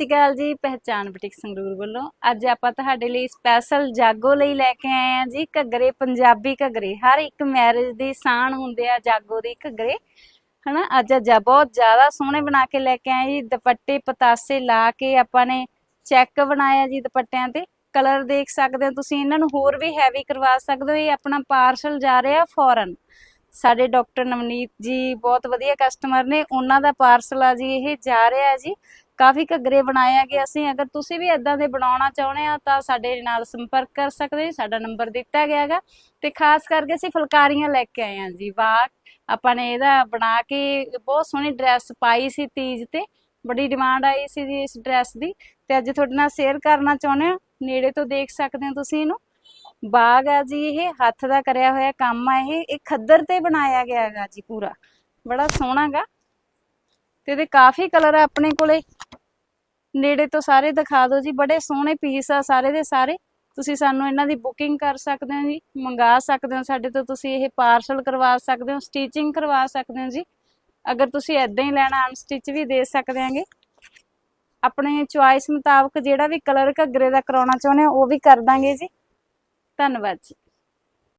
ਸ਼੍ਰੀ ਅਕਾਲ ਜੀ ਪਹਿਚਾਨ ਬੁਟੀਕ ਸੰਗਰੂਰ ਵੱਲੋਂ। ਅੱਜ ਆਪਾਂ ਤੁਹਾਡੇ ਲਈ ਸਪੈਸ਼ਲ ਜਾਗੋ ਲਈ ਲੈ ਕੇ ਆਏ ਆ ਜੀ, ਘੱਗਰੇ, ਪੰਜਾਬੀ ਘੱਗਰੇ। ਹਰ ਇੱਕ ਮੈਰਿਜ ਦੀ ਸਾਣ ਹੁੰਦੇ ਆ ਜਾਗੋ ਦੀ ਘੱਗਰੇ। ਹਨਾ, ਅੱਜ ਅੱਜ ਬਹੁਤ ਜ਼ਿਆਦਾ ਸੋਹਣੇ ਬਣਾ ਕੇ ਲੈ ਕੇ ਆਏ ਜੀ। ਦੁਪੱਟੇ, ਪਤਾਸੇ ਲਾ ਕੇ ਆਪਾਂ ਨੇ ਚੈੱਕ ਬਣਾਇਆ ਜੀ ਦੁਪੱਟਿਆਂ ਤੇ। ਕਲਰ ਦੇਖ ਸਕਦੇ ਹੋ ਤੁਸੀਂ, ਇਹਨਾਂ ਨੂੰ ਹੋਰ ਵੀ ਹੈਵੀ ਕਰਵਾ ਸਕਦੇ ਹੋ। ਇਹ ਆਪਣਾ ਪਾਰਸਲ ਜਾ ਰਿਹਾ ਫੋਰਨ ਸਾਡੇ ਡਾਕਟਰ ਨਵਨੀਤ ਜੀ ਬਹੁਤ ਵਧੀਆ ਕਸਟਮਰ ਨੇ। ਉਹਨਾਂ ਦਾ ਪਾਰਸਲ ਆ ਜੀ, ਇਹ ਜਾ ਰਿਹਾ ਜੀ। ਕਾਫੀ ਘੱਗਰੇ ਬਣਾਏ ਹੈਗੇ। ਅਸੀਂ ਅਗਰ ਤੁਸੀਂ ਵੀ ਇਦਾਂ ਦੇ ਬਣਾਉਣਾ ਚਾਹੁੰਦੇ ਆ, ਤਾਂ ਸਾਡੇ ਨਾਲ ਸੰਪਰਕ ਕਰ ਸਕਦੇ ਹੋ। ਸਾਡਾ ਨੰਬਰ ਦਿੱਤਾ ਗਿਆ ਹੈਗਾ। ਤੇ ਖਾਸ ਕਰਕੇ ਅਸੀਂ ਫੁਲਕਾਰੀਆਂ ਲੈ ਕੇ ਆਏ ਹਾਂ ਜੀ। ਵਾਹ ਆਪਾਂ ਨੇ ਇਹਦਾ ਬਣਾ ਕੇ ਬਹੁਤ ਸੋਹਣੀ ਡਰੈਸ ਪਾਈ ਸੀ ਤੀਜ ਤੇ। ਬੜੀ ਡਿਮਾਂਡ ਆਈ ਸੀ ਜੀ ਇਸ ਡਰੈਸ ਦੀ। ਤੇ ਅੱਜ ਤੁਹਾਡੇ ਨਾਲ ਸ਼ੇਅਰ ਕਰਨਾ ਚਾਹੁੰਦੇ ਹਾਂ। ਨੇੜੇ ਤੋਂ ਦੇਖ ਸਕਦੇ ਹੋ ਤੁਸੀਂ ਇਹਨੂੰ। ਬਾਗ ਆ ਜੀ ਇਹ। ਹੱਥ ਦਾ ਕਰਿਆ ਹੋਇਆ ਕੰਮ ਆ ਇਹ। ਇਹ ਖੱਦਰ ਤੇ ਬਣਾਇਆ ਗਿਆ ਹੈਗਾ ਜੀ ਪੂਰਾ। ਬੜਾ ਸੋਹਣਾ ਗਾ। ਤੇ ਇਹਦੇ ਕਾਫੀ ਕਲਰ ਆ ਆਪਣੇ ਕੋਲੇ। ਨੇੜੇ ਤੋਂ ਸਾਰੇ ਦਿਖਾ ਦਿਓ ਜੀ, ਬੜੇ ਸੋਹਣੇ ਪੀਸ ਆ ਸਾਰੇ ਦੇ ਸਾਰੇ। ਤੁਸੀਂ ਸਾਨੂੰ ਇਹਨਾਂ ਦੀ ਬੁਕਿੰਗ ਕਰ ਸਕਦੇ ਹੋ ਜੀ, ਮੰਗਾ ਸਕਦੇ ਹੋ ਸਾਡੇ ਤੋਂ, ਤੁਸੀਂ ਇਹ ਪਾਰਸਲ ਕਰਵਾ ਸਕਦੇ ਹੋ ਸਟਿਚਿੰਗ ਕਰਵਾ ਸਕਦੇ ਹੋ ਜੀ। ਅਗਰ ਤੁਸੀਂ ਐਦਾਂ ਹੀ ਲੈਣਾ ਅਨਸਟਿਚ ਵੀ ਦੇ ਸਕਦੇ ਆਂਗੇ ਆਪਣੇ ਚੁਆਇਸ ਮੁਤਾਬਕ ਜਿਹੜਾ ਵੀ ਕਲਰ ਘੱਗਰੇ ਦਾ ਕਰਾਉਣਾ ਚਾਹੁੰਦੇ ਹੋ, ਉਹ ਵੀ ਕਰ ਦਾਂਗੇ ਜੀ। ਧੰਨਵਾਦ ਜੀ।